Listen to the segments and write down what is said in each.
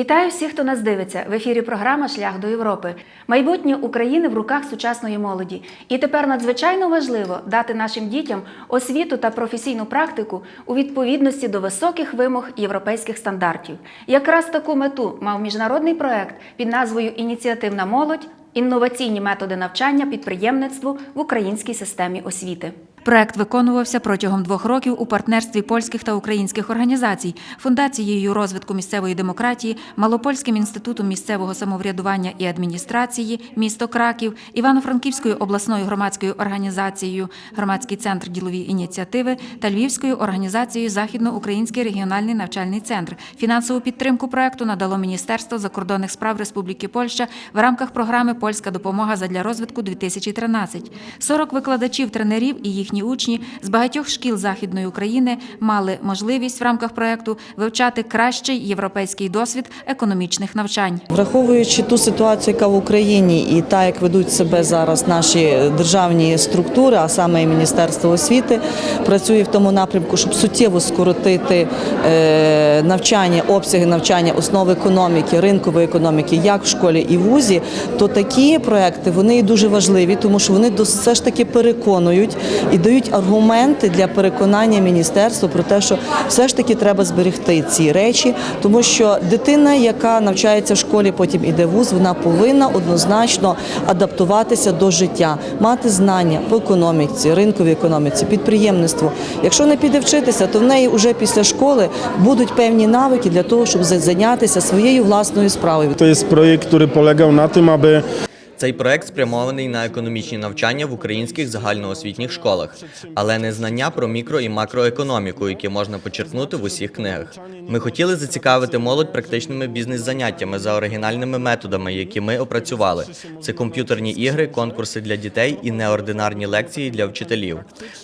Вітаю всіх, хто нас дивиться. В ефірі програма Шлях до Європи. Майбутнє України в руках сучасної молоді. І тепер надзвичайно важливо дати нашим дітям освіту та професійну практику у відповідності до високих вимог європейських стандартів. Якраз таку мету мав міжнародний проект під назвою Ініціативна молодь. Інноваційні методи навчання підприємництву в українській системі освіти. Проект виконувався протягом двох років у партнерстві польських та українських організацій, фундацією розвитку місцевої демократії, Малопольським інститутом місцевого самоврядування і адміністрації, місто Краків, Івано-Франківською обласною громадською організацією, громадський центр ділові ініціативи та Львівською організацією Західноукраїнський регіональний навчальний центр. Фінансову підтримку проекту надало Міністерство закордонних справ Республіки Польща в рамках програми Польська допомога задля розвитку 2013 40 викладачів, тренерів і їхні учні з багатьох шкіл Західної України мали можливість в рамках проекту вивчати кращий європейський досвід економічних навчань. Враховуючи ту ситуацію, яка в Україні, і та, як ведуть себе зараз наші державні структури, а саме і Міністерство освіти, працює в тому напрямку, щоб суттєво скоротити е, навчання, обсяги навчання основ економіки, ринкової економіки, як в школі і в вузі, то такі проекти вони дуже важливі, тому що вони все ж таки переконують і дають аргументи для переконання міністерства про те, що все ж таки треба зберегти ці речі, тому що дитина, яка навчається в школі, потім іде в вуз, вона повинна однозначно адаптуватися до життя, мати знання по економіці, ринковій економіці, підприємництву. Якщо не піде вчитися, то в неї вже після школи будуть певні навики для того, щоб зайнятися своєю власною справою. To jest projekt, polegał na tym, aby Цей проект спрямований на економічні навчання в українських загальноосвітніх школах, але не знання про мікро і макроекономіку, які можна почерпнути в усіх книгах. Ми хотіли зацікавити молодь практичними бізнес-заняттями за оригінальними методами, які ми опрацювали. Це комп'ютерні ігри, конкурси для дітей і неординарні лекції для вчителів.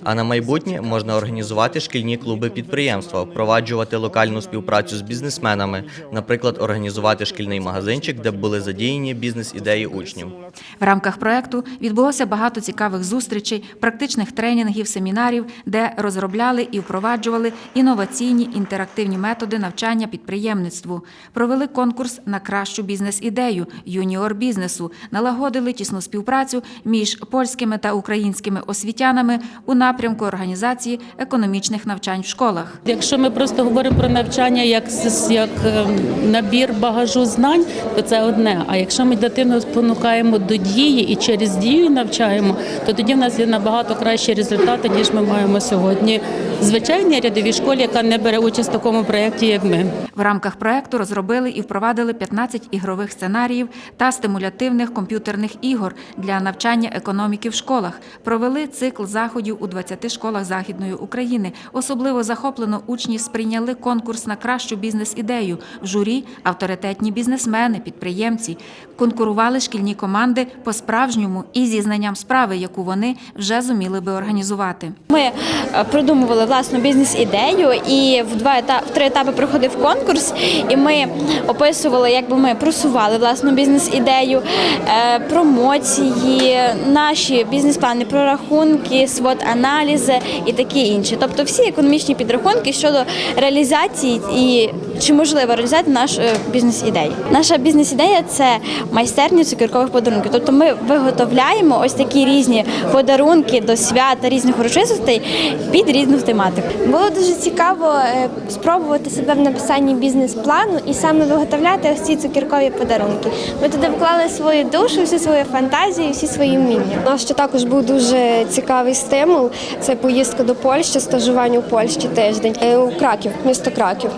А на майбутнє можна організувати шкільні клуби підприємства, впроваджувати локальну співпрацю з бізнесменами, наприклад, організувати шкільний магазинчик, де були задіяні бізнес-ідеї учнів. В рамках проекту відбулося багато цікавих зустрічей, практичних тренінгів, семінарів, де розробляли і впроваджували інноваційні інтерактивні методи навчання підприємництву. Провели конкурс на кращу бізнес-ідею юніор бізнесу, налагодили тісну співпрацю між польськими та українськими освітянами у напрямку організації економічних навчань в школах. Якщо ми просто говоримо про навчання як, як ем, набір багажу знань, то це одне. А якщо ми дитину спонукаємо до дії і через дію навчаємо, то тоді в нас є набагато кращі результати, ніж ми маємо сьогодні. Звичайній рядовій школі, яка не бере участь в такому проєкті, як ми. В рамках проекту розробили і впровадили 15 ігрових сценаріїв та стимулятивних комп'ютерних ігор для навчання економіки в школах. Провели цикл заходів у 20 школах Західної України. Особливо захоплено учні сприйняли конкурс на кращу бізнес-ідею. В журі авторитетні бізнесмени, підприємці. Конкурували шкільні команди по-справжньому і зі знанням справи, яку вони вже зуміли би організувати. Ми е, продумували власну бізнес-ідею, і в два в три етапи проходив конкурс. І ми описували, як би ми просували власну бізнес-ідею, е, промоції, наші бізнес-плани, прорахунки, свод аналізи і таке інше. Тобто всі економічні підрахунки щодо реалізації і чи можливо реалізувати нашу е, бізнес-ідею. Наша бізнес-ідея це майстерня цукеркових подарунків. Тобто ми виготовляємо ось такі різні подарунки до свята, різних урочистостей під різну тематику. Було дуже цікаво е, спробувати себе в написанні бізнес-плану і саме виготовляти ось ці цукеркові подарунки. Ми туди вклали свою душу, всю свою фантазію, всі свої вміння. У нас ще також був дуже цікавий стимул. Це поїздка до Польщі, стажування у Польщі тиждень е, у Краків, місто Краків.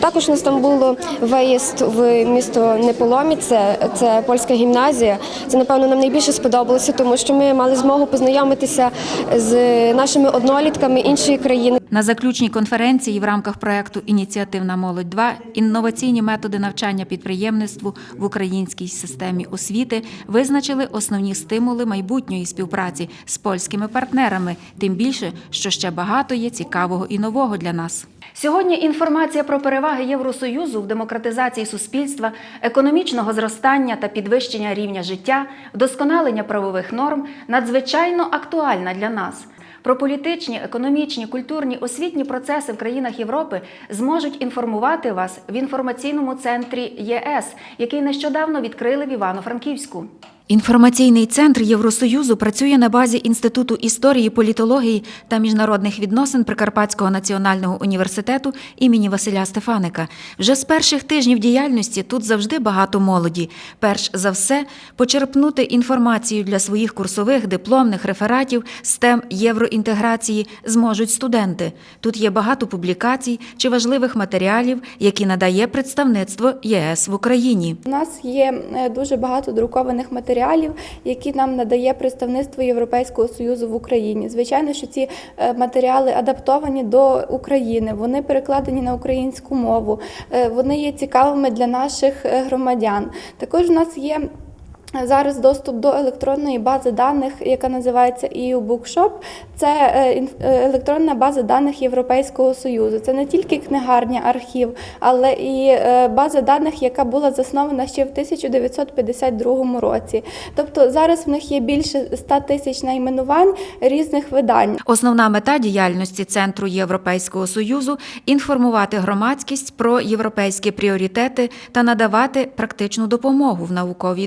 Також у нас там було виїзд в місто Неполоміце, це польська гімназія. Це напевно нам найбільше сподобалося, тому що ми мали змогу познайомитися з нашими однолітками іншої країни. На заключній конференції в рамках проекту Ініціативна молодь 2 інноваційні методи навчання підприємництву в українській системі освіти визначили основні стимули майбутньої співпраці з польськими партнерами, тим більше, що ще багато є цікавого і нового для нас. Сьогодні інформація про переваги Євросоюзу в демократизації суспільства, економічного зростання та підвищення рівня життя, вдосконалення правових норм надзвичайно актуальна для нас. Про політичні, економічні, культурні, освітні процеси в країнах Європи зможуть інформувати вас в інформаційному центрі ЄС, який нещодавно відкрили в Івано-Франківську. Інформаційний центр Євросоюзу працює на базі Інституту історії, політології та міжнародних відносин Прикарпатського національного університету імені Василя Стефаника. Вже з перших тижнів діяльності тут завжди багато молоді. Перш за все, почерпнути інформацію для своїх курсових, дипломних рефератів з тем євроінтеграції зможуть студенти. Тут є багато публікацій чи важливих матеріалів, які надає представництво ЄС в Україні. У нас є е, дуже багато друкованих матеріалів, які нам надає представництво Європейського союзу в Україні. Звичайно, що ці е, матеріали адаптовані до України, вони перекладені на українську мову, е, вони є цікавими для наших е, громадян. Також у нас є. Зараз доступ до електронної бази даних, яка називається EU Bookshop. Це е, е, електронна база даних Європейського Союзу. Це не тільки книгарня, архів, але і е, база даних, яка була заснована ще в 1952 році. Тобто зараз в них є більше 100 тисяч найменувань різних видань. Основна мета діяльності Центру Європейського союзу інформувати громадськість про європейські пріоритети та надавати практичну допомогу в науковій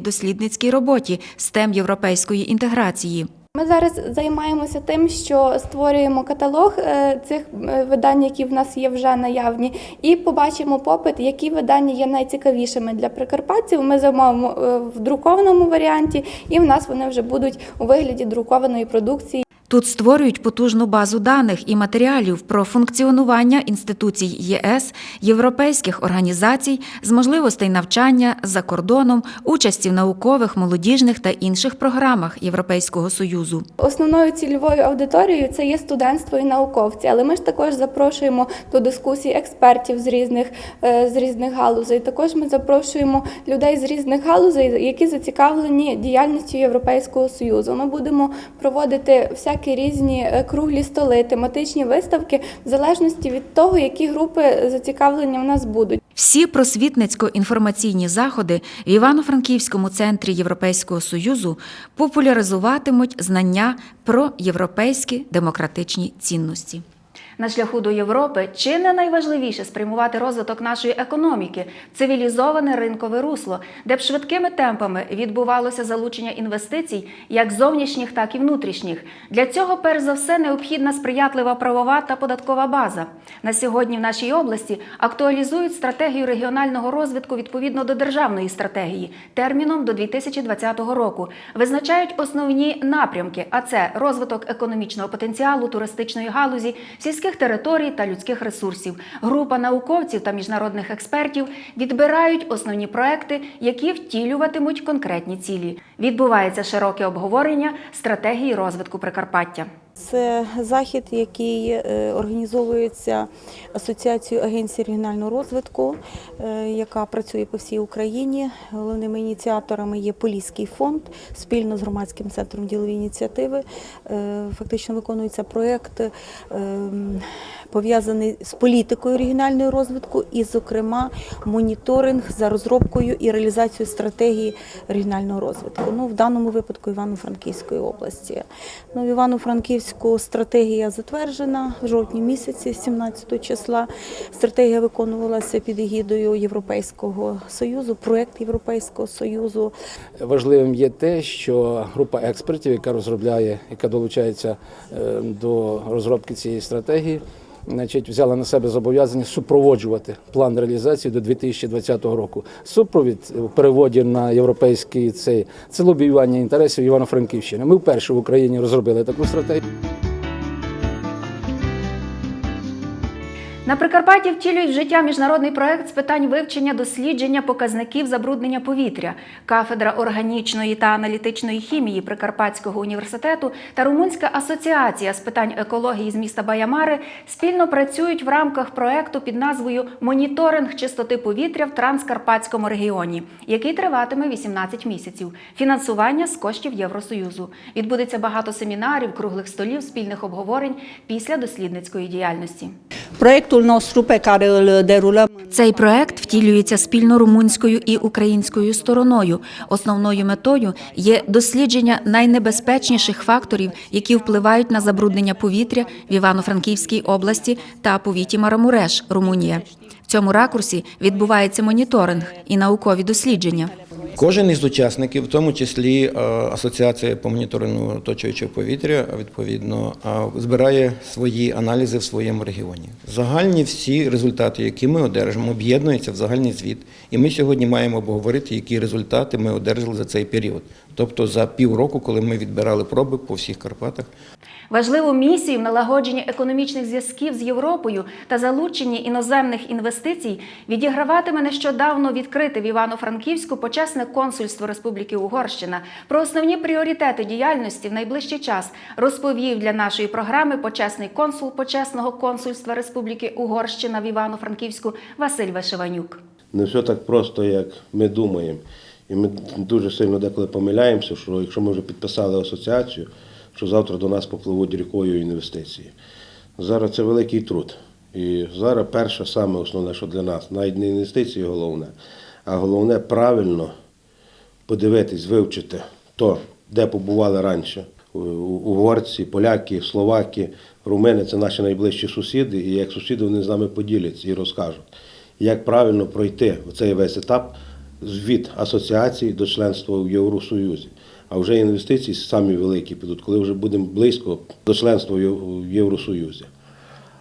дослідницькій роботі з тем європейської інтеграції. Ми зараз займаємося тим, що створюємо каталог е, цих е, видань, які в нас є вже наявні, і побачимо попит, які видання є найцікавішими для прикарпатців. Ми замовимо е, в друкованому варіанті, і в нас вони вже будуть у вигляді друкованої продукції. Тут створюють потужну базу даних і матеріалів про функціонування інституцій ЄС, європейських організацій з можливостей навчання за кордоном, участі в наукових, молодіжних та інших програмах Європейського союзу. Основною цільовою аудиторією це є студентство і науковці, але ми ж також запрошуємо до дискусій експертів з різних, е, з різних галузей. Також ми запрошуємо людей з різних галузей, які зацікавлені діяльністю Європейського союзу. Ми будемо проводити всякі різні е, круглі столи, тематичні виставки в залежності від того, які групи зацікавлення в нас будуть. Всі просвітницько-інформаційні заходи в Івано-Франківському центрі Європейського союзу популяризуватимуть знання про європейські демократичні цінності. На шляху до Європи чи не найважливіше спрямувати розвиток нашої економіки цивілізоване ринкове русло, де б швидкими темпами відбувалося залучення інвестицій, як зовнішніх, так і внутрішніх. Для цього, перш за все, необхідна сприятлива правова та податкова база. На сьогодні в нашій області актуалізують стратегію регіонального розвитку відповідно до державної стратегії терміном до 2020 року. Визначають основні напрямки, а це розвиток економічного потенціалу, туристичної галузі, сільських територій та людських ресурсів. Група науковців та міжнародних експертів відбирають основні проекти, які втілюватимуть конкретні цілі. Відбувається широке обговорення стратегії розвитку Прикарпаття. Це захід, який е, організовується Асоціацією агенцій регіонального розвитку, е, яка працює по всій Україні. Головними ініціаторами є Поліський фонд спільно з громадським центром ділові ініціативи. Е, Фактично виконується проєкт е, пов'язаний з політикою регіонального розвитку і, зокрема, моніторинг за розробкою і реалізацією стратегії регіонального розвитку. Ну, в даному випадку Івано-Франківської області. Ну, в Івано-Франківську стратегія затверджена в жовтні місяці, 17 числа. Стратегія виконувалася під егідою Європейського союзу, проект Європейського союзу. Важливим є те, що група експертів, яка розробляє, яка долучається е, до розробки цієї стратегії, значить, взяла на себе зобов'язання супроводжувати план реалізації до 2020 року. Супровід в переводі на європейський цей це лобіювання інтересів Івано-Франківщини. Ми вперше в Україні розробили таку стратегію. На Прикарпатті втілюють в життя міжнародний проект з питань вивчення дослідження показників забруднення повітря. Кафедра органічної та аналітичної хімії Прикарпатського університету та Румунська асоціація з питань екології з міста Баямари спільно працюють в рамках проекту під назвою Моніторинг чистоти повітря в Транскарпатському регіоні, який триватиме 18 місяців. Фінансування з коштів Євросоюзу. Відбудеться багато семінарів, круглих столів, спільних обговорень після дослідницької діяльності. Proiectul nostru pe care îl derulăm Цей проект втілюється спільно румунською і українською стороною. Основною метою є дослідження найнебезпечніших факторів, які впливають на забруднення повітря в Івано-Франківській області та повіті Марамуреш, Румунія. Цьому ракурсі відбувається моніторинг і наукові дослідження. Кожен із учасників, в тому числі е, Асоціація по моніторингу оточуючого повітря, відповідно, е, збирає свої аналізи в своєму регіоні. Загальні всі результати, які ми одержимо, об'єднуються в загальний звіт. І ми сьогодні маємо обговорити, які результати ми одержали за цей період. Тобто за півроку, коли ми відбирали проби по всіх Карпатах. Важливу місію в налагодженні економічних зв'язків з Європою та залученні іноземних інвестицій відіграватиме нещодавно відкрите в Івано-Франківську почесне консульство Республіки Угорщина. Про основні пріоритети діяльності в найближчий час розповів для нашої програми почесний консул почесного консульства Республіки Угорщина в Івано-Франківську Василь Вишиванюк. не все так просто, як ми думаємо. І ми дуже сильно деколи помиляємося, що якщо ми вже підписали асоціацію, що завтра до нас попливуть рікою інвестиції. Зараз це великий труд. І зараз перше, саме основне, що для нас, навіть не інвестиції головне, а головне правильно подивитись, вивчити то, де побували раніше. Угорці, поляки, словаки, румини це наші найближчі сусіди, і як сусіди вони з нами поділяться і розкажуть, як правильно пройти цей весь етап від асоціації до членства в Євросоюзі. А вже інвестиції самі великі підуть, коли вже будемо близько до членства в Євросоюзі.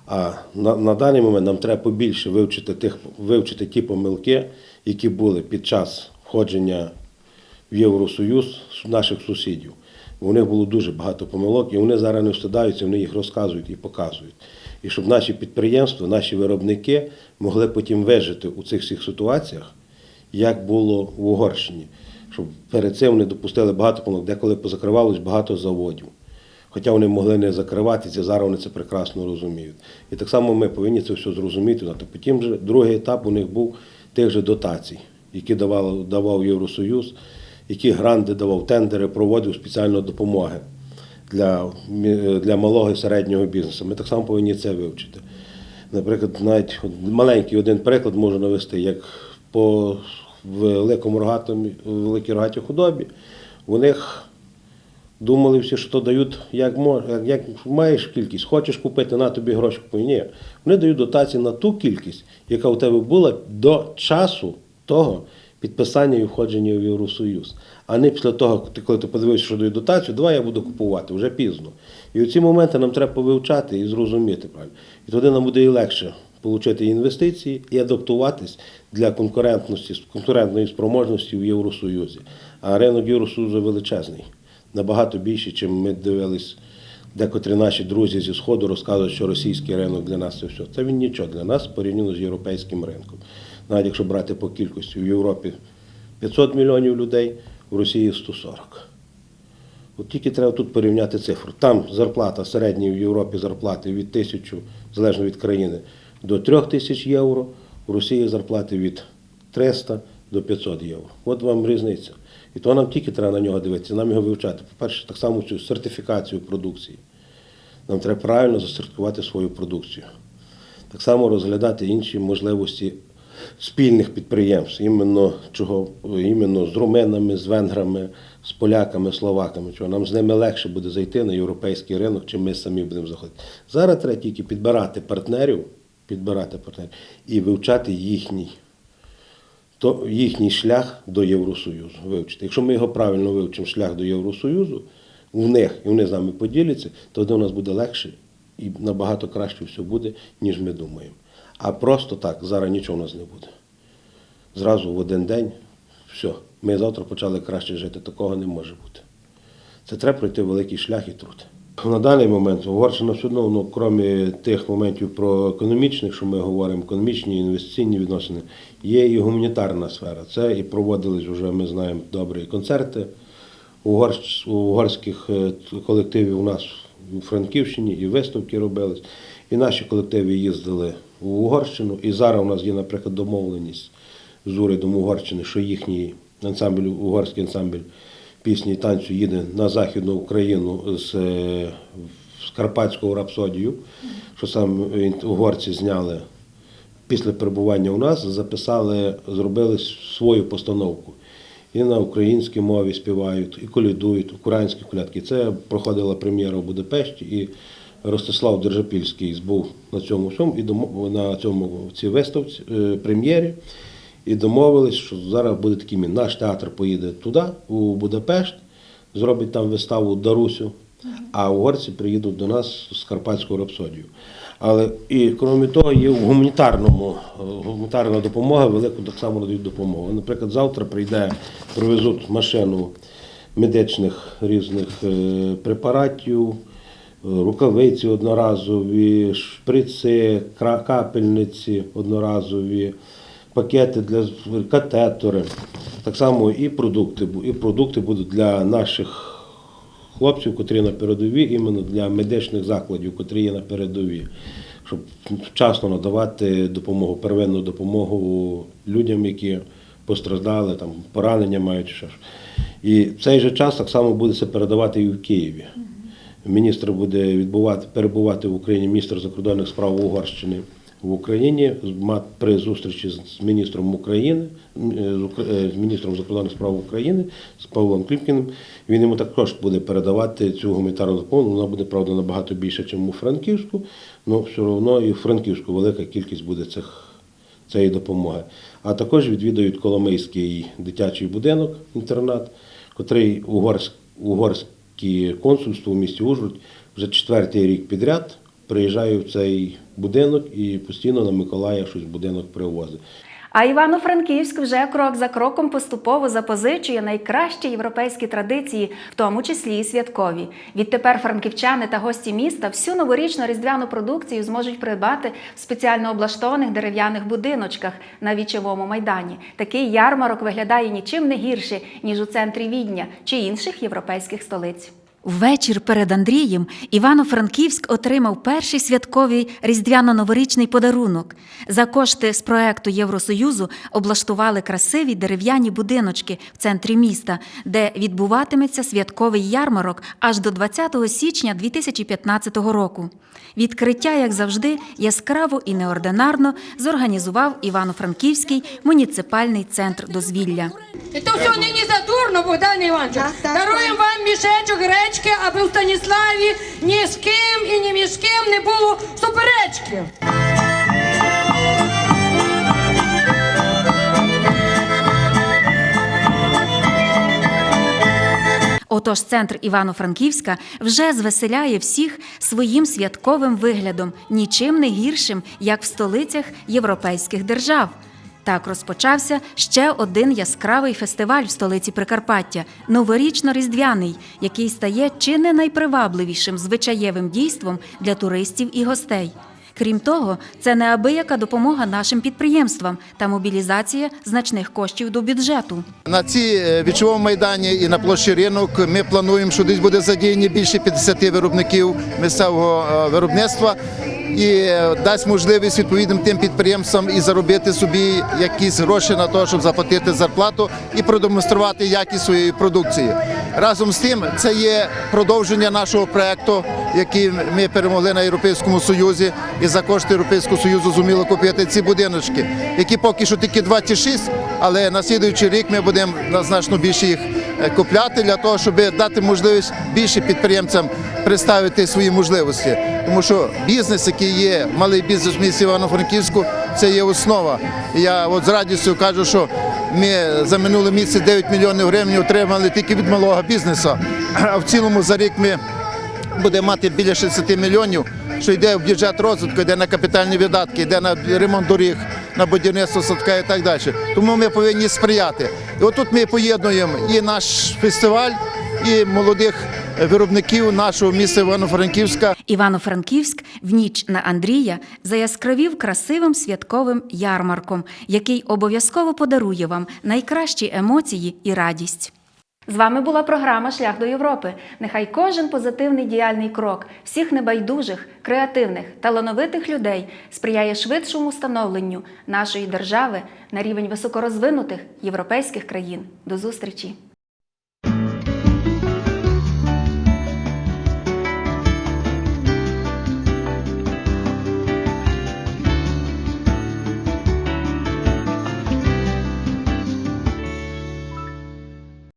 А на, на даний момент нам треба побільше вивчити, тих, вивчити ті помилки, які були під час входження в Євросоюз наших сусідів. У них було дуже багато помилок, і вони зараз не встидаються, вони їх розказують і показують. І щоб наші підприємства, наші виробники могли потім вижити у цих всіх ситуаціях, як було в Угорщині. Щоб перед цим вони допустили багато помилок, деколи позакривалось багато заводів. Хоча вони могли не закриватися, зараз вони це прекрасно розуміють. І так само ми повинні це все зрозуміти. Потім же другий етап у них був тих же дотацій, які давав, давав Євросоюз, які гранди давав, тендери проводив спеціальної допомоги для, для малого і середнього бізнесу. Ми так само повинні це вивчити. Наприклад, навіть маленький один приклад можу навести, як по великому рогатому, великій рогатій худобі, у них думали всі, що дають, як, мож, як, маєш кількість, хочеш купити, на тобі гроші купуй. Ні. Вони дають дотації на ту кількість, яка у тебе була до часу того підписання і входження в Євросоюз. А не після того, коли ти подивився, що дають дотацію, давай я буду купувати, вже пізно. І у ці моменти нам треба повивчати і зрозуміти правильно. І тоді нам буде і легше отримати інвестиції і адаптуватись для конкурентності, конкурентної спроможності в Євросоюзі. А ринок Євросоюзу величезний набагато більше, чим ми дивились. Декотрі наші друзі зі Сходу розказують, що російський ринок для нас це все. Це він нічого для нас порівняно з європейським ринком. Навіть якщо брати по кількості, в Європі 500 мільйонів людей, в Росії 140. От тільки треба тут порівняти цифру. Там зарплата середня в Європі зарплати від 1000, залежно від країни, до 3000 євро, в Росії зарплати від 300 до 500 євро. От вам різниця. І то нам тільки треба на нього дивитися, нам його вивчати. По-перше, так само цю сертифікацію продукції. Нам треба правильно засертифікувати свою продукцію. Так само розглядати інші можливості спільних підприємств, іменно, чого, іменно з руминами, з венграми, з поляками, словаками. Чого нам з ними легше буде зайти на європейський ринок, чим ми самі будемо заходити. Зараз треба тільки підбирати партнерів, підбирати партнерів і вивчати їхній то їхній шлях до Євросоюзу вивчити. Якщо ми його правильно вивчимо шлях до Євросоюзу, в них і вони з нами поділяться, то у нас буде легше і набагато краще все буде, ніж ми думаємо. А просто так зараз нічого у нас не буде. Зразу в один день все, ми завтра почали краще жити. Такого не може бути. Це треба пройти великий шлях і труд. На даний момент Угорщина все одно, ну, крім тих моментів про економічних, що ми говоримо, економічні інвестиційні відносини, є і гуманітарна сфера. Це і проводились вже, ми знаємо, добрі концерти угорських е, колективів у нас у Франківщині, і виставки робились. І наші колективи їздили в Угорщину. І зараз у нас є, наприклад, домовленість з урядом Угорщини, що їхній ансамбль, угорський ансамбль пісні і танцю їде на Західну Україну з е, карпатську рапсодію, що сам угорці зняли після перебування у нас, записали, зробили свою постановку. І на українській мові співають, і колядують, українські колядки. Це проходила прем'єра в Будапешті, і Ростислав Держапільський був на цьому всьому і на цьому цій виставці е, прем'єрі. І домовились, що зараз буде такий мін. Наш театр поїде туди, у Будапешт, зробить там виставу Дарусю, а угорці приїдуть до нас з Карпатською рапсодією. Але і крім того, є в гуманітарному е, гуманітарна допомога, велику так само надають допомогу. Наприклад, завтра прийде, привезуть машину медичних різних е, препаратів, е, рукавиці одноразові, шприци, капельниці одноразові, пакети для катетори. Так само і продукти, і продукти будуть для наших хлопців, котрі на передовій, іменно для медичних закладів, котрі є на передовій, щоб вчасно надавати допомогу, первинну допомогу людям, які постраждали, там поранення мають ще. ж. І в цей же час так само буде це передавати і в Києві. Міністр буде відбувати, перебувати в Україні, міністр закордонних справ Угорщини в Україні при зустрічі з міністром України, е, е, з міністром закордонних справ України, з Павлом Клімкіним. Він йому також буде передавати цю гуманітарну допомогу. Вона буде, правда, набагато більше, ніж у Франківську, але все одно і в Франківську велика кількість буде цих цієї допомоги. А також відвідують Коломийський дитячий будинок, інтернат, котрий угорськ, угорське консульство в місті Ужгород вже четвертий рік підряд приїжджає в цей будинок і постійно на Миколая щось будинок привозить. А Івано-Франківськ вже крок за кроком поступово запозичує найкращі європейські традиції, в тому числі і святкові. Відтепер франківчани та гості міста всю новорічну різдвяну продукцію зможуть придбати в спеціально облаштованих дерев'яних будиночках на вічовому майдані. Такий ярмарок виглядає нічим не гірше ніж у центрі Відня чи інших європейських столиць. Ввечір перед Андрієм Івано-Франківськ отримав перший святковий різдвяно-новорічний подарунок. За кошти з проекту Євросоюзу облаштували красиві дерев'яні будиночки в центрі міста, де відбуватиметься святковий ярмарок аж до 20 січня 2015 року. Відкриття, як завжди, яскраво і неординарно зорганізував Івано-Франківський муніципальний центр дозвілля. То все нині задурно, Богдане Івановичу. Даруємо вам мішечок гречки, аби в Станіславі ні з ким і ні між ким не було суперечки. Отож, центр Івано-Франківська вже звеселяє всіх своїм святковим виглядом, нічим не гіршим, як в столицях європейських держав. Так розпочався ще один яскравий фестиваль в столиці Прикарпаття новорічно-різдвяний, який стає чи не найпривабливішим звичаєвим дійством для туристів і гостей. Крім того, це неабияка допомога нашим підприємствам та мобілізація значних коштів до бюджету. На цій е, вічовому майдані і на площі ринок ми плануємо, що десь буде задіяні більше 50 виробників місцевого е, виробництва і дасть можливість відповідним тим підприємствам і заробити собі якісь гроші на те, щоб заплатити зарплату і продемонструвати якість своєї продукції. Разом з тим, це є продовження нашого проекту, який ми перемогли на Європейському Союзі, і за кошти Європейського Союзу зуміли купити ці будиночки, які поки що тільки 26, але на слідуючий рік ми будемо значно більше їх е, купляти для того, щоб дати можливість більше підприємцям представити свої можливості. Тому що бізнес, який є, малий бізнес в місті Івано-Франківську, це є основа. Я от з радістю кажу, що ми за минулий місяць 9 мільйонів гривень отримали тільки від малого бізнесу. А в цілому за рік ми будемо мати біля 60 мільйонів, що йде в бюджет розвитку, йде на капітальні видатки, йде на ремонт доріг, на будівництво садка і так далі. Тому ми повинні сприяти. І отут ми поєднуємо і наш фестиваль, і молодих виробників нашого міста Івано-Франківська. Івано-Франківськ в ніч на Андрія заяскравів красивим святковим ярмарком, який обов'язково подарує вам найкращі емоції і радість. З вами була програма Шлях до Європи. Нехай кожен позитивний діяльний крок всіх небайдужих, креативних, талановитих людей сприяє швидшому становленню нашої держави на рівень високорозвинутих європейських країн. До зустрічі!